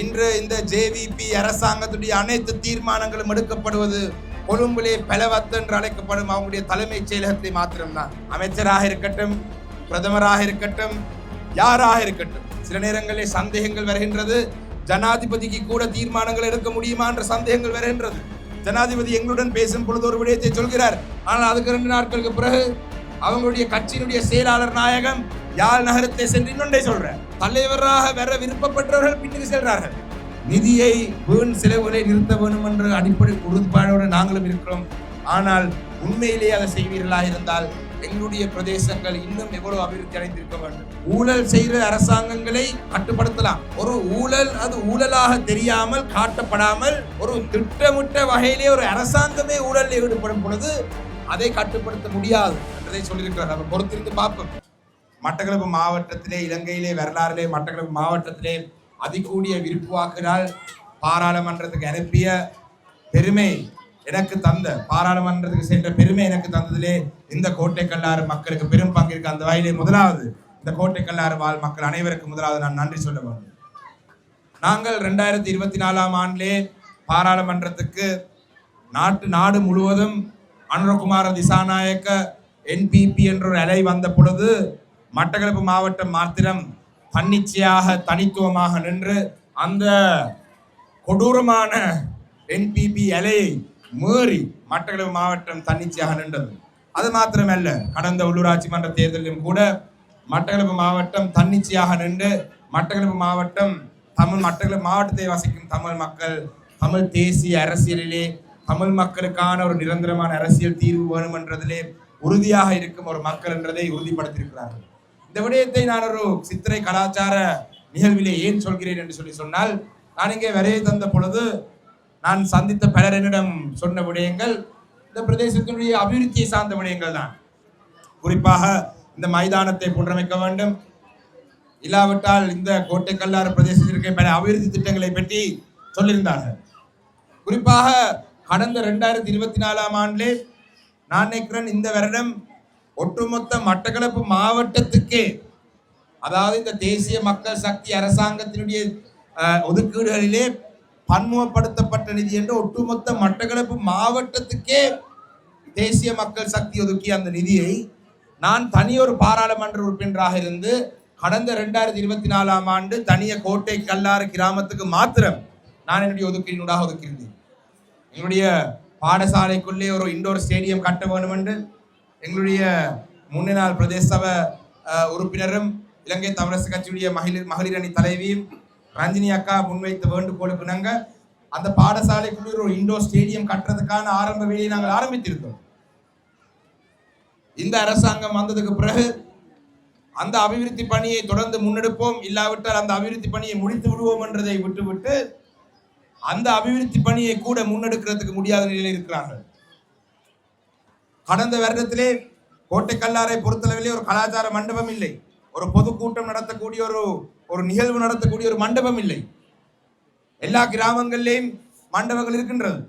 இன்று இந்த ஜேவிபி அரசாங்கத்துடைய அனைத்து தீர்மானங்களும் எடுக்கப்படுவது கொழும்பிலே பலவத்து என்று அழைக்கப்படும் அவங்களுடைய தலைமைச் செயலகத்தை மாத்திரம்தான். அமைச்சராக இருக்கட்டும் பிரதமராக இருக்கட்டும் யாராக இருக்கட்டும். சில நேரங்களில் சந்தேகங்கள் வருகின்றது. ஜனாதிபதிக்கு கூட தீர்மானங்கள் எடுக்க முடியுமா என்ற சந்தேகங்கள் வருகின்றது. ஜனாதிபதி எங்களுடன் பேசும் பொழுது ஒரு விடயத்தை சொல்கிறார். ஆனால் அதுக்கு ரெண்டு நாட்களுக்கு பிறகு அவங்களுடைய கட்சியினுடைய செயலாளர் நாயகம் யாழ் நகரத்தை சென்று இன்னொன்றை சொல்ற தலைவராக வர விருப்பப்பட்டவர்கள் பின்னுக்கு செல்றார்கள். நிதியை வீண் செலவுகளை நிறுத்த வேண்டும் என்ற அடிப்படை உறுதிப்பாடோடு நாங்களும் இருக்கிறோம். ஆனால் உண்மையிலேயே அதை செய்வீர்களா இருந்தால் எங்களுடைய பிரதேசங்கள் இன்னும் எவ்வளவு அபிவிருத்தி அடைந்திருக்க வேண்டும். ஊழல் செய்கிற அரசாங்கங்களை கட்டுப்படுத்தலாம். ஒரு ஊழல் அது ஊழலாக தெரியாமல் காட்டப்படாமல் ஒரு திட்டமிட்ட வகையிலே ஒரு அரசாங்கமே ஊழலில் ஈடுபடும் பொழுது அதை கட்டுப்படுத்த முடியாது என்றதை சொல்லியிருக்கிறார். அவர் பொறுத்திருந்து பார்ப்போம். மட்டக்களப்பு மாவட்டத்திலே இலங்கையிலே வரலாறிலே மட்டக்களப்பு மாவட்டத்திலே அதிகூடிய விருப்பு வாக்கினால் பாராளுமன்றத்துக்கு அனுப்பிய பெருமை எனக்கு தந்த பாராளுமன்றத்துக்கு சென்ற பெருமை எனக்கு தந்ததிலே இந்த கோட்டை கல்லாறு மக்களுக்கு பெரும் பங்கிற்கு அந்த வகையிலே முதலாவது இந்த கோட்டை கல்லாறு வாழ் மக்கள் அனைவருக்கும் முதலாவது நான் நன்றி சொல்ல வேண்டும். நாங்கள் ரெண்டாயிரத்தி இருபத்தி நாலாம் ஆண்டிலே பாராளுமன்றத்துக்கு நாட்டு நாடு முழுவதும் அனுரகுமார திசாநாயக்க என்பிபி என்ற ஒரு அலை வந்த பொழுது மட்டக்களப்பு மாவட்டம் மாத்திரம் தன்னிச்சையாக தனித்துவமாக நின்று அந்த கொடூரமான என்பிபி அலையை மீறி மட்டக்களப்பு மாவட்டம் தன்னிச்சையாக நின்றது. அது மாத்திரமல்ல கடந்த உள்ளூராட்சி மன்ற தேர்தலிலும் கூட மட்டக்களப்பு மாவட்டம் தன்னிச்சையாக நின்று மட்டக்களப்பு மாவட்டம் தமிழ் மட்டக்களப்பு மாவட்டத்தை வசிக்கும் தமிழ் மக்கள் தமிழ் தேசிய அரசியலிலே தமிழ் மக்களுக்கான ஒரு நிரந்தரமான அரசியல் தீர்வு வேணும் என்றதிலே உறுதியாக இருக்கும் ஒரு மக்கள் என்றதை உறுதிப்படுத்தியிருக்கிறார்கள். இந்த விடயத்தை நான் ஒரு சித்திரை கலாச்சார நிகழ்விலே ஏன் சொல்கிறேன் என்று சொல்லி சொன்னால் நான் இங்கே வரையை தந்த பொழுது நான் சந்தித்த பலர் என்னிடம் சொன்ன விடயங்கள் இந்த பிரதேசத்தினுடைய அபிவிருத்தியை சார்ந்த விடயங்கள் தான். குறிப்பாக இந்த மைதானத்தை புனரமைக்க வேண்டும். இல்லாவிட்டால் இந்த கோட்டை கல்லாறு பிரதேசத்திற்கு பல அபிவிருத்தி திட்டங்களை பற்றி சொல்லியிருந்தார்கள். குறிப்பாக கடந்த ரெண்டாயிரத்தி இருபத்தி நாலாம் ஆண்டிலே நான் நினைக்கிறேன் இந்த வருடம் ஒட்டுமொத்த மட்டக்களப்பு மாவட்டத்துக்கே அதாவது இந்த தேசிய மக்கள் சக்தி அரசாங்கத்தினுடைய ஒதுக்கீடுகளிலே பன்முகப்படுத்தப்பட்ட நிதி என்று ஒட்டுமொத்த மட்டக்களப்பு மாவட்டத்துக்கே தேசிய மக்கள் சக்தி ஒதுக்கிய அந்த நிதியை நான் தனியொரு பாராளுமன்ற உறுப்பினராக இருந்து கடந்த ரெண்டாயிரத்தி இருபத்தி நாலாம் ஆண்டு தனிய கோட்டை கல்லாறு கிராமத்துக்கு மாத்திரம் நான் என்னுடைய ஒதுக்கீடுடாக ஒதுக்கியிருந்தேன். என்னுடைய பாடசாலைக்குள்ளே ஒரு இண்டோர் ஸ்டேடியம் கட்ட வேண்டும் என்று எங்களுடைய முன்னாள் பிரதேச சபை உறுப்பினரும் இலங்கை தமிழரசு கட்சியுடைய மகளிர் மகளிர் அணி தலைவியும் ரஞ்சினி அக்கா முன்வைத்த வேண்டுகோளுக்கு நாங்கள் அந்த பாடசாலைக்குள்ளே ஒரு இண்டோர் ஸ்டேடியம் கட்டுறதுக்கான ஆரம்ப வேலையை நாங்கள் ஆரம்பித்திருந்தோம். இந்த அரசாங்கம் வந்ததுக்கு பிறகு அந்த அபிவிருத்தி பணியை தொடர்ந்து முன்னெடுப்போம். இல்லாவிட்டால் அந்த அபிவிருத்தி பணியை முடித்து விடுவோம் என்றதை விட்டுவிட்டு அந்த அபிவிருத்தி பணியை கூட முன்னெடுக்கிறதுக்கு முடியாத நிலையில் இருக்கிறார்கள். கடந்த வருடத்திலே கோட்டைக்கல்லாரை பொறுத்தளவிலே ஒரு கலாச்சார மண்டபம் இல்லை. ஒரு பொதுக்கூட்டம் நடத்தக்கூடிய ஒரு ஒரு நிகழ்வு நடத்தக்கூடிய ஒரு மண்டபம் இல்லை. எல்லா கிராமங்களிலேயும் மண்டபங்கள் இருக்கின்றது.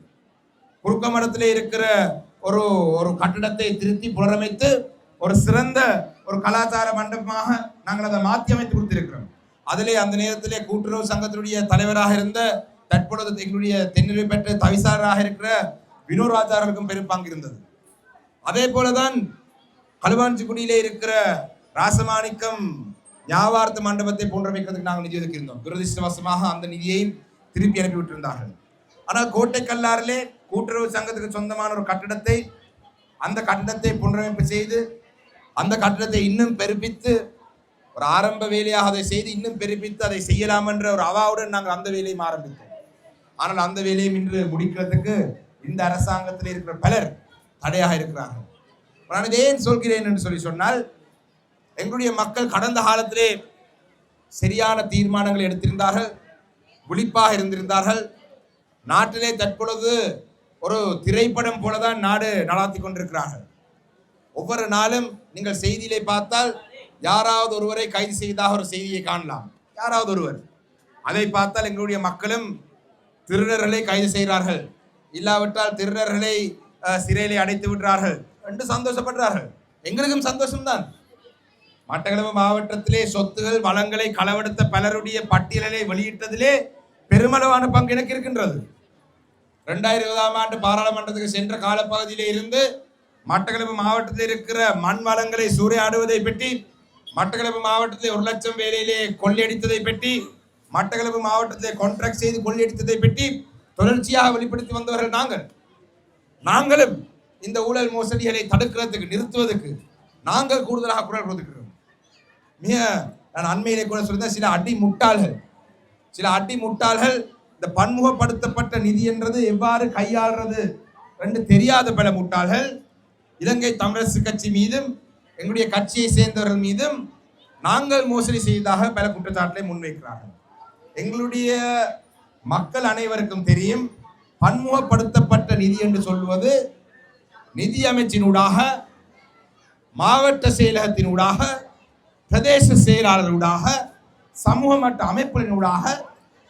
குறுக்க மடத்திலே இருக்கிற ஒரு ஒரு கட்டடத்தை திருத்தி புனரமைத்து ஒரு சிறந்த ஒரு கலாச்சார மண்டபமாக நாங்கள் அதை மாற்றி அமைத்து கொடுத்திருக்கிறோம். அதிலே அந்த நேரத்திலே கூட்டுறவு சங்கத்தினுடைய தலைவராக இருந்த தற்பொழுது எங்களுடைய தென்னிலை பெற்ற தவிசாரராக இருக்கிற வினோராஜாரருக்கும் பெரும் பங்கு இருந்தது. அதே போலதான் களுவாஞ்சிக்குடியிலே இருக்கிற ராசமாணிக்கம் ஞாபார்த்த மண்டபத்தை போன்றமைக்கிறதுக்கு நாங்கள் நிதி ஒதுக்கியிருந்தோம். துரதிருஷ்டவசமாக அந்த நிதியையும் திருப்பி அனுப்பி விட்டிருந்தார்கள். ஆனால் கோட்டை கல்லாறிலே கூட்டுறவு சங்கத்துக்கு சொந்தமான ஒரு கட்டிடத்தை அந்த கட்டிடத்தை புனரமைப்பு செய்து அந்த கட்டிடத்தை இன்னும் பெருப்பித்து ஒரு ஆரம்ப வேலையாக அதை செய்து இன்னும் பெருப்பித்து அதை செய்யலாம் என்ற ஒரு அவாவுடன் நாங்கள் அந்த வேலையும் ஆரம்பித்தோம். ஆனால் அந்த வேலையும் இன்று முடிக்கிறதுக்கு இந்த அரசாங்கத்தில் இருக்கிற பலர் தடையாக இருக்கிறார்கள். நான் இதை ஏன் சொல்கிறேன் என்று சொல்லி சொன்னால் எங்களுடைய மக்கள் கடந்த காலத்திலே சரியான தீர்மானங்களை எடுத்திருந்தார்கள் விழிப்பாக இருந்திருந்தார்கள். நாட்டிலே தற்பொழுது ஒரு திரைப்படம் போலதான் நாடு நடாத்தி கொண்டிருக்கிறார்கள். ஒவ்வொரு நாளும் நீங்கள் செய்தியிலே பார்த்தால் யாராவது ஒருவரை கைது செய்ததாக ஒரு செய்தியை காணலாம். யாராவது ஒருவர். அதை பார்த்தால் எங்களுடைய மக்களும் திருடர்களை கைது செய்கிறார்கள். இல்லாவிட்டால் திருடர்களை சிறையிலே அடைத்து விடுறார்கள். என்று சந்தோஷப்படுறார்கள். எங்களுக்கும் சந்தோஷம்தான். மட்டக்களப்பு மாவட்டத்திலே சொத்துகள் வளங்களை களவெடுத்த பலருடைய பட்டியலை வெளியிட்டதிலே பெருமளவான பங்கு எனக்கு இருக்கின்றது. ரெண்டாயிரம் இருபதாம் ஆண்டு பாராளுமன்றத்துக்கு சென்ற காலப்பகுதியிலே இருந்து மட்டக்களப்பு மாவட்டத்தில் இருக்கிற மண் வளங்களை சூறையாடுவதை பற்றி மட்டக்களப்பு மாவட்டத்தில் ஒரு லட்சம் வேலையிலே கொள்ளையடித்ததை பற்றி மட்டக்களப்பு மாவட்டத்திலே கான்ட்ராக்ட் செய்து கொள்ளையடித்ததை பற்றி தொடர்ச்சியாக வெளிப்படுத்தி வந்தவர்கள் நாங்கள். நாங்களும் இந்த ஊழல் மோசடிகளை தடுக்கிறதுக்கு நிறுத்துவதற்கு நாங்கள் கூடுதலாக குரல் கொடுக்கிறோம். மிக நான் அண்மையிலே கூட சொல்லியிருந்தேன் சில அடி முட்டாள்கள் சில அடி முட்டாள்கள் இந்த பன்முகப்படுத்தப்பட்ட நிதி என்றது எவ்வாறு கையாளுறது ரெண்டு தெரியாத பல முட்டாள்கள் இலங்கை தமிழரசு கட்சி மீதும் எங்களுடைய கட்சியை சேர்ந்தவர்கள் மீதும் நாங்கள் மோசடி செய்ததாக பல குற்றச்சாட்டுகளை முன்வைக்கிறார்கள். எங்களுடைய மக்கள் அனைவருக்கும் தெரியும் பன்முகப்படுத்தப்பட்ட நிதி என்று சொல்வது நிதியமைச்சினூடாக மாவட்ட செயலகத்தினூடாக பிரதேச செயலாளர்களூடாக சமூக மட்ட அமைப்புகளினூடாக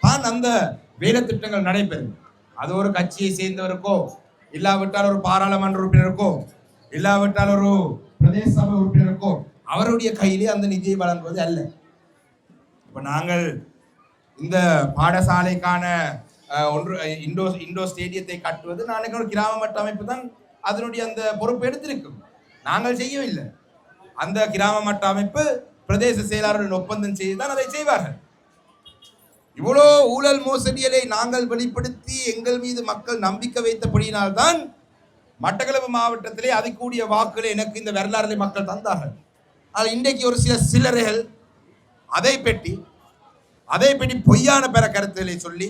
தான் அந்த வேலை திட்டங்கள் நடைபெறும். அது ஒரு கட்சியை சேர்ந்தவருக்கோ இல்லாவிட்டால் ஒரு பாராளுமன்ற உறுப்பினருக்கோ இல்லாவிட்டால் ஒரு பிரதேச சபை உறுப்பினருக்கோ அவருடைய கையிலே அந்த நிதியை வழங்குவது அல்ல. இப்போ நாங்கள் இந்த பாடசாலைக்கான ஒன்று இண்டோ இண்டோ ஸ்டேடியத்தை கட்டுவது நான் ஒரு கிராம மட்ட அமைப்பு தான் அதனுடைய அந்த பொறுப்பு எடுத்திருக்கும். நாங்கள் செய்யவில்லை அந்த கிராம மட்ட அமைப்பு பிரதேச செயலாளருடன் ஒப்பந்தம் செய்து தான் அதை செய்வார்கள். இவ்வளோ ஊழல் மோசடிகளை நாங்கள் வெளிப்படுத்தி எங்கள் மீது மக்கள் நம்பிக்கை வைத்தபடியினால்தான் மட்டக்களப்பு மாவட்டத்திலே அதுக்கூடிய வாக்குகளை எனக்கு இந்த வரலாறுகளை மக்கள் தந்தார்கள். ஆனால் இன்றைக்கு ஒரு சில சிலர்கள் அதை பெட்டி அதை பெட்டி பொய்யான பெற கருத்துக்களை சொல்லி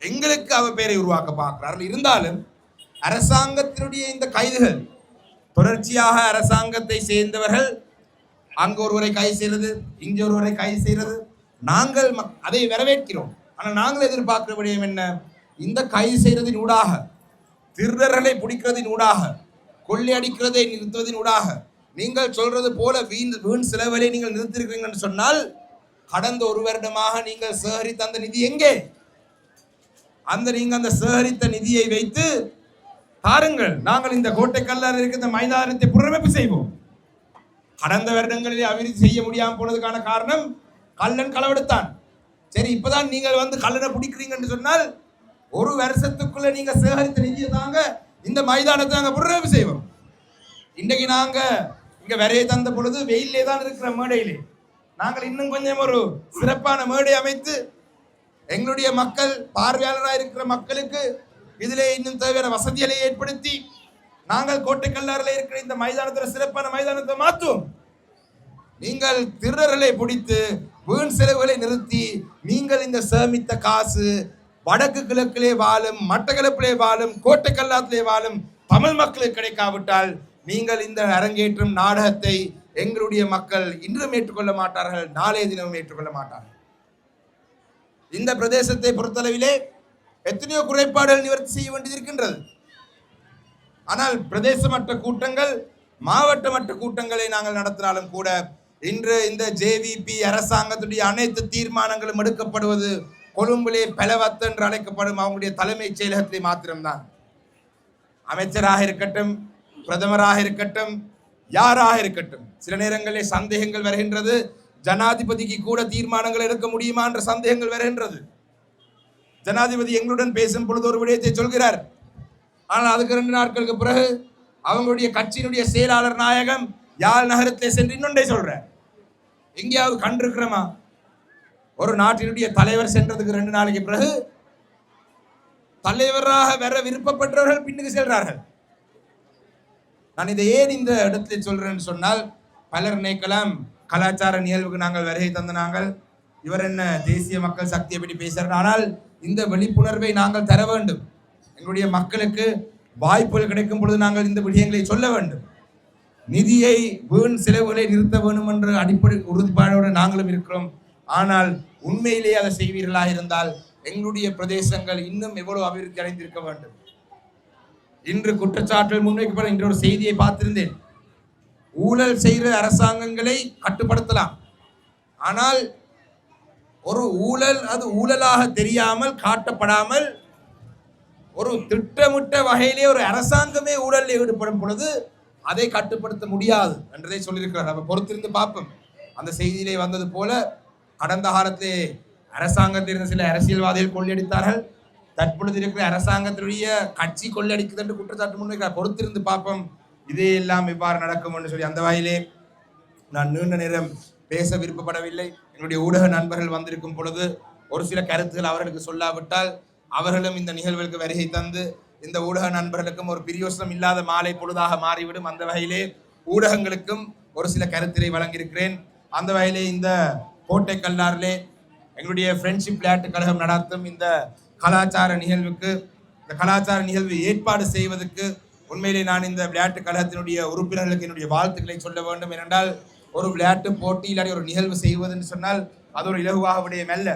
எங்களுக்கு அவ பேரை உருவாக்க பார்க்கிறார்கள். இருந்தாலும் அரசாங்கத்தினுடைய இந்த கைதுகள் தொடர்ச்சியாக அரசாங்கத்தை சேர்ந்தவர்கள் அங்கு ஒருவரை கைது செய்கிறது இங்கே ஒருவரை கைது செய்கிறது. நாங்கள் மக்- அதை வரவேற்கிறோம். ஆனால் நாங்கள் எதிர்பார்க்கிற விடயம் என்ன? இந்த கைது செய்கிறதின் ஊடாக திருடர்களை பிடிக்கிறதின் ஊடாக கொள்ளையடிக்கிறதை நிறுத்துவதின் ஊடாக நீங்கள் சொல்றது போல வீண் வீண் செலவுகளை நீங்கள் நிறுத்திருக்கிறீங்கன்னு சொன்னால் கடந்த ஒரு வருடமாக நீங்கள் சேகரித்த அந்த நிதி எங்கே? அந்த நீங்க அந்த சேகரித்த நிதியை வைத்து பாருங்கள் நாங்கள் இந்த கோட்டை இருக்கிற இந்த மைதானத்தை புனரமைப்பு செய்வோம். கடந்த வருடங்களிலே அபிவிருத்தி செய்ய முடியாமல் போனதுக்கான காரணம் கள்ளன் களவெடுத்தான். சரி இப்பதான் நீங்கள் வந்து கல்லனை பிடிக்கிறீங்கன்னு சொன்னால் ஒரு வருஷத்துக்குள்ள நீங்க சேகரித்த நிதியை தாங்க இந்த மைதானத்தை நாங்கள் புனரமைப்பு செய்வோம். இன்றைக்கு நாங்க இங்க வரைய தந்த பொழுது வெயிலே தான் இருக்கிற மேடையிலே. நாங்கள் இன்னும் கொஞ்சம் ஒரு சிறப்பான மேடை அமைத்து எங்களுடைய மக்கள் பார்வையாளராக இருக்கிற மக்களுக்கு இதிலே இன்னும் தேவையான வசதிகளை ஏற்படுத்தி நாங்கள் கோட்டைக்கல்லாரில் இருக்கிற இந்த மைதானத்தில் சிறப்பான மைதானத்தை மாற்றுவோம் நீங்கள் திருடர்களை பிடித்து வீண் செலவுகளை நிறுத்தி நீங்கள் இந்த சேமித்த காசு வடக்கு கிழக்கிலே வாழும் மட்டக்களப்பிலே வாழும் கோட்டைக்கல்லாத்திலே வாழும் தமிழ் மக்களுக்கு கிடைக்காவிட்டால் நீங்கள் இந்த அரங்கேற்றும் நாடகத்தை எங்களுடைய மக்கள் இன்றும் ஏற்றுக்கொள்ள மாட்டார்கள் நாளைய தினமும் ஏற்றுக்கொள்ள மாட்டார்கள். இந்த பிரதேசத்தை பொறுத்தளவிலே எத்தனையோ குறைபாடுகள் நிவர்த்தி செய்ய வேண்டியது இருக்கின்றது ஆனால் பிரதேச மட்ட கூட்டங்கள் மாவட்ட மட்ட கூட்டங்களை நாங்கள் நடத்தினாலும் கூட இன்று இந்த ஜேவிபி அரசாங்கத்துடைய அனைத்து தீர்மானங்களும் எடுக்கப்படுவது கொழும்பிலே பெலவத்து என்று அழைக்கப்படும் அவங்களுடைய தலைமைச் செயலகத்திலே மாத்திரம்தான். அமைச்சராக இருக்கட்டும் பிரதமராக இருக்கட்டும் யாராக இருக்கட்டும் சில நேரங்களில் சந்தேகங்கள் வருகின்றது. ஜனாதிபதிக்கு கூட தீர்மானங்கள் எடுக்க முடியுமா என்ற சந்தேகங்கள் வருகின்றது ஜனாதிபதி எங்களுடன் பேசும் பொழுது ஒரு விடயத்தை சொல்கிறார். ஆனால் அதுக்கு ரெண்டு நாட்களுக்கு பிறகு அவங்களுடைய கட்சியினுடைய செயலாளர் நாயகம் யாழ் நகரத்தை சென்று இன்னொன்றை சொல்றார். எங்கேயாவது கண்டிருக்கிறோமா? ஒரு நாட்டினுடைய தலைவர் சென்றதுக்கு ரெண்டு நாளைக்கு பிறகு தலைவராக வர விருப்பப்பட்டவர்கள் பின்னுக்கு செல்றார்கள். நான் இதை ஏன் இந்த இடத்தில் சொல்றேன்னு சொன்னால் பலர் நினைக்கலாம். கலாச்சார நிகழ்வுக்கு நாங்கள் வருகை தந்த நாங்கள். இவர் என்ன தேசிய மக்கள் சக்தியை பற்றி பேசுகிறார் ஆனால் இந்த விழிப்புணர்வை நாங்கள் தர வேண்டும். எங்களுடைய மக்களுக்கு வாய்ப்புகள் கிடைக்கும் பொழுது நாங்கள் இந்த விடயங்களை சொல்ல வேண்டும். நிதியை வீண் செலவுகளை நிறுத்த வேண்டும் என்ற அடிப்படை உறுதிப்பாடோடு நாங்களும் இருக்கிறோம். ஆனால் உண்மையிலேயே அதை செய்வீர்களா இருந்தால் எங்களுடைய பிரதேசங்கள் இன்னும் எவ்வளவு அபிவிருத்தி அடைந்திருக்க வேண்டும். இன்று குற்றச்சாட்டுகள் முன்வைக்கப்பட இன்று ஒரு செய்தியை பார்த்திருந்தேன். ஊழல் செய்கிற அரசாங்கங்களை கட்டுப்படுத்தலாம். ஆனால் ஒரு ஊழல் அது ஊழலாக தெரியாமல் காட்டப்படாமல் ஒரு திட்டமிட்ட வகையிலே ஒரு அரசாங்கமே ஊழலில் ஈடுபடும் பொழுது அதை கட்டுப்படுத்த முடியாது என்றதை சொல்லியிருக்கிறார். நம்ம பொறுத்திருந்து பார்ப்போம். அந்த செய்தியிலே வந்தது போல கடந்த காலத்திலே அரசாங்கத்தில் இருந்த சில அரசியல்வாதிகள் கொள்ளையடித்தார்கள். தற்பொழுது இருக்கிற அரசாங்கத்தினுடைய கட்சி கொள்ளையடிக்குது என்று குற்றச்சாட்டு முன்வைக்கிறார். பொறுத்திருந்து பார்ப்போம். இதே எல்லாம் இவ்வாறு நடக்கும் என்று சொல்லி அந்த வகையிலே நான் நீண்ட நேரம் பேச விருப்பப்படவில்லை. என்னுடைய ஊடக நண்பர்கள் வந்திருக்கும் பொழுது ஒரு சில கருத்துகள் அவர்களுக்கு சொல்லாவிட்டால் அவர்களும் இந்த நிகழ்வுகளுக்கு வருகை தந்து இந்த ஊடக நண்பர்களுக்கும் ஒரு பிரியோசனம் இல்லாத மாலை பொழுதாக மாறிவிடும். அந்த வகையிலே ஊடகங்களுக்கும் ஒரு சில கருத்தினை வழங்கியிருக்கிறேன். அந்த வகையிலே இந்த கோட்டை கல்லாரிலே எங்களுடைய ஃப்ரெண்ட்ஷிப் விளையாட்டு கழகம் நடத்தும் இந்த கலாச்சார நிகழ்வுக்கு இந்த கலாச்சார நிகழ்வு ஏற்பாடு செய்வதற்கு உண்மையிலே நான் இந்த விளையாட்டு கழகத்தினுடைய உறுப்பினர்களுக்கு என்னுடைய வாழ்த்துக்களை சொல்ல வேண்டும். ஏனென்றால் ஒரு விளையாட்டு போட்டி இல்லாட்டி ஒரு நிகழ்வு செய்வதுன்னு சொன்னால் அது ஒரு இலகுவாக விடயம் அல்ல.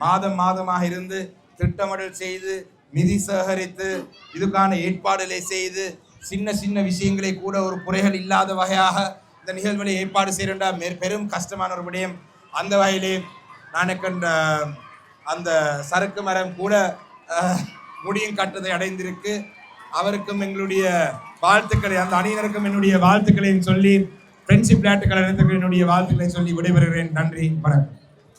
மாதம் மாதமாக இருந்து திட்டமிடல் செய்து நிதி சேகரித்து இதுக்கான ஏற்பாடுகளை செய்து சின்ன சின்ன விஷயங்களை கூட ஒரு குறைகள் இல்லாத வகையாக இந்த நிகழ்வுகளை ஏற்பாடு செய்யறா பெரும் கஷ்டமான ஒரு விடயம். அந்த வகையிலே நான் கண்ட அந்த சரக்கு மரம் கூட முடியும் கட்டத்தை அடைந்திருக்கு. அவருக்கும் எங்களுடைய வாழ்த்துக்களை அந்த அணியினருக்கும் என்னுடைய வாழ்த்துக்களையும் சொல்லி ஃப்ரெண்ட்ஷிப் விளையாட்டுகள் என்னுடைய வாழ்த்துக்களை சொல்லி விடைபெறுகிறேன். நன்றி வணக்கம்.